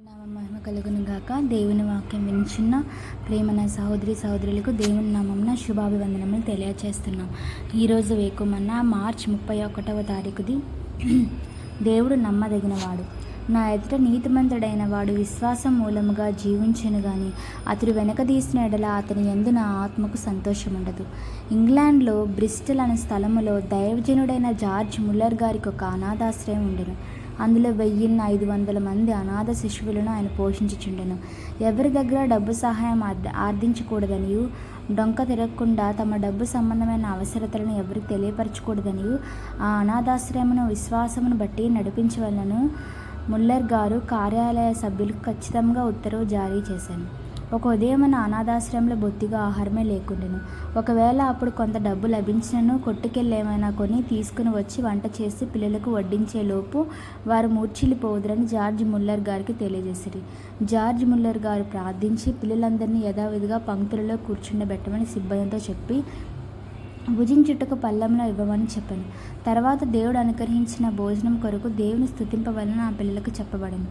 నామ మహిమ కలుగును గాక. దేవుని వాక్యం వినిచున్న ప్రేమన సహోదరి సహోదరులకు దేవుని నామంన శుభాభివందనములు తెలియచేస్తున్నాం. ఈరోజు వేకుమన్న మార్చ్ ముప్పై ఒకటవ తారీఖుది. దేవుడు నమ్మదగినవాడు. నా ఎదుట నీతిమంతుడైన వాడు విశ్వాసం మూలముగా జీవించను గాని అతడు వెనక తీసిన ఎడల అతని ఎందు నా ఆత్మకు సంతోషం ఉండదు ఇంగ్లాండ్లో బ్రిస్టల్ అనే స్థలములో దైవజనుడైన జార్జ్ ముల్లర్ గారికి ఒక అనాథాశ్రయం ఉండెను. అందులో వెయ్యిన్ని ఐదు వందల మంది అనాథ శిశువులను ఆయన పోషించుచుండెను. ఎవరి దగ్గర డబ్బు సహాయం ఆర్ద ఆర్థించకూడదనియు డొంక తిరగకుండా తమ డబ్బు సంబంధమైన అవసరతలను ఎవరికి తెలియపరచకూడదనియు ఆ అనాథాశ్రయమును విశ్వాసమును బట్టి నడిపించవలను ముల్లర్ గారు కార్యాలయ సభ్యులకు ఖచ్చితంగా ఉత్తర్వు జారీ చేశాను. ఒక ఉదయమున అనాథాశ్రమంలో బొత్తిగా ఆహారమే లేకుండెను. ఒకవేళ అప్పుడు కొంత డబ్బు లభించినను కొట్టుకెళ్ళి ఏమైనా కొని తీసుకుని వచ్చి వంట చేసి పిల్లలకు వడ్డించేలోపు వారు మూర్చిల్లిపోదురని జార్జ్ ముల్లర్ గారికి తెలియజేసిరి. జార్జ్ ముల్లర్ గారు ప్రార్థించి పిల్లలందరినీ యథావిధిగా పంక్తులలో కూర్చుండబెట్టమని సిబ్బందితో చెప్పి భుజించుటకు పళ్ళెంలో ఇవ్వమని చెప్పాను. తర్వాత దేవుడు అనుగ్రహించిన భోజనం కొరకు దేవుని స్థుతింపవలన ఆ పిల్లలకు చెప్పబడను.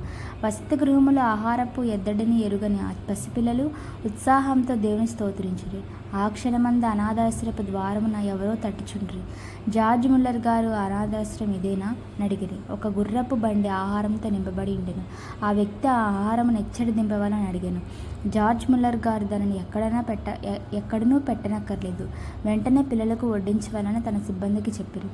వసతి గృహములో ఆహారపు ఎద్దడిని ఎరుగని పసిపిల్లలు ఉత్సాహంతో దేవుని స్తోత్రించురు ఆ క్షణమంద అనాథాశ్రయపు ద్వారమున ఎవరో తట్టుచుండ్రి. జార్జ్ ముల్లర్ గారు అనాథాశ్రయం ఇదేనా? నడిగిరి. ఒక గుర్రపు బండి ఆహారంతో నింపబడి ఉండెను. ఆ వ్యక్తి ఆ ఆహారమును ఎచ్చడి దింపవాలని అడిగాను జార్జ్ ముల్లర్ గారు దానిని ఎక్కడైనా పెట్ట ఎక్కడనూ పెట్టనక్కర్లేదు. వెంటనే పిల్లలకు వడ్డించవాలని తన సిబ్బందికి చెప్పారు.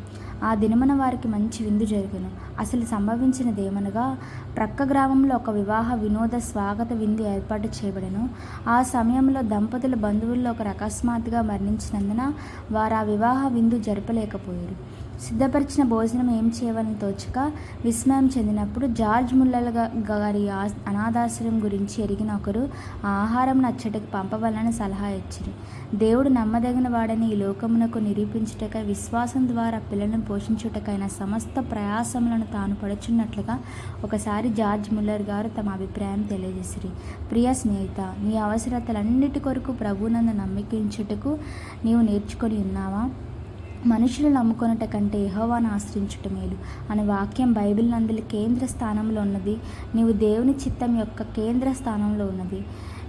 ఆ దినమున వారికి మంచి విందు జరిగాను. అసలు సంభవించినదేమనగా ప్రక్క గ్రామంలో ఒక వివాహ వినోద స్వాగత విందు ఏర్పాటు చేయబడను. ఆ సమయంలో దంపతుల బంధువుల్లో ఒక రక అకస్మాత్తుగా మరణించినందున వారు ఆ వివాహ విందు జరపలేకపోయారు. సిద్ధపరిచిన భోజనం ఏం చేయవని తోచక విస్మయం చెందినప్పుడు జార్జ్ ముల్లల గారి ఆ- అనాథాశ్రయం గురించి ఎరిగిన ఒకరు ఆహారం నచ్చటకు పంపవాలని సలహా ఇచ్చిరి. దేవుడు నమ్మదగిన వాడని ఈ లోకమునకు నిరూపించుటకై విశ్వాసం ద్వారా పిల్లలను పోషించుటకైన సమస్త ప్రయాసములను తాను పడుచున్నట్లుగా ఒకసారి జార్జ్ ముల్లర్ గారు తమ అభిప్రాయం తెలియజేసిరి. ప్రియ స్నేహిత నీ అవసరతలన్నిటి కొరకు ప్రభునందు నమ్మకించుటకు నీవు నేర్చుకొని ఉన్నావా? మనుషులు నమ్ముకొనుట కంటే యహోవాను ఆశ్రయించుట మేలు. అనే వాక్యం బైబిల్ నందుల కేంద్ర స్థానంలో ఉన్నది. నీవు దేవుని చిత్తం యొక్క కేంద్ర స్థానంలో ఉన్నది.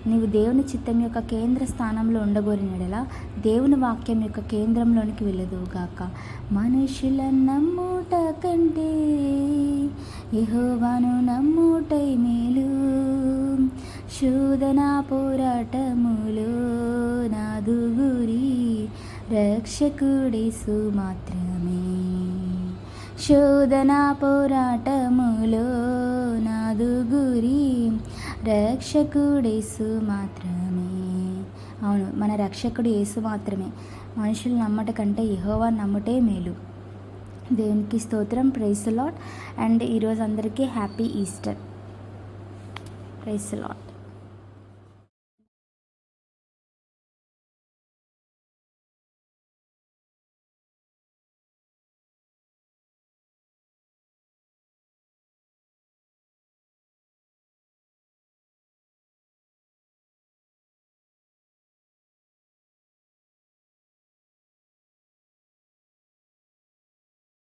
నీవు దేవుని చిత్తం యొక్క కేంద్ర స్థానంలో ఉండగోరినడలా దేవుని వాక్యం యొక్క కేంద్రంలోనికి వెళ్ళదుగాక మనుషుల నమ్ముట కంటే యహోవాను నమ్ముటై మేలు. శోధన పోరాటములో నాదుగురి రక్షకుడేసు మాత్రమే శోధన పోరాటములో నాదు గురి రక్షకుడేసు మాత్రమే అవును మన రక్షకుడు యేసు మాత్రమే మనుషులు నమ్మట కంటే యహోవా నమ్ముటే మేలు దేవునికి స్తోత్రం ప్రైస్ లాట్ అండ్ ఈరోజు అందరికీ హ్యాపీ ఈస్టర్ ప్రైస్ లాట్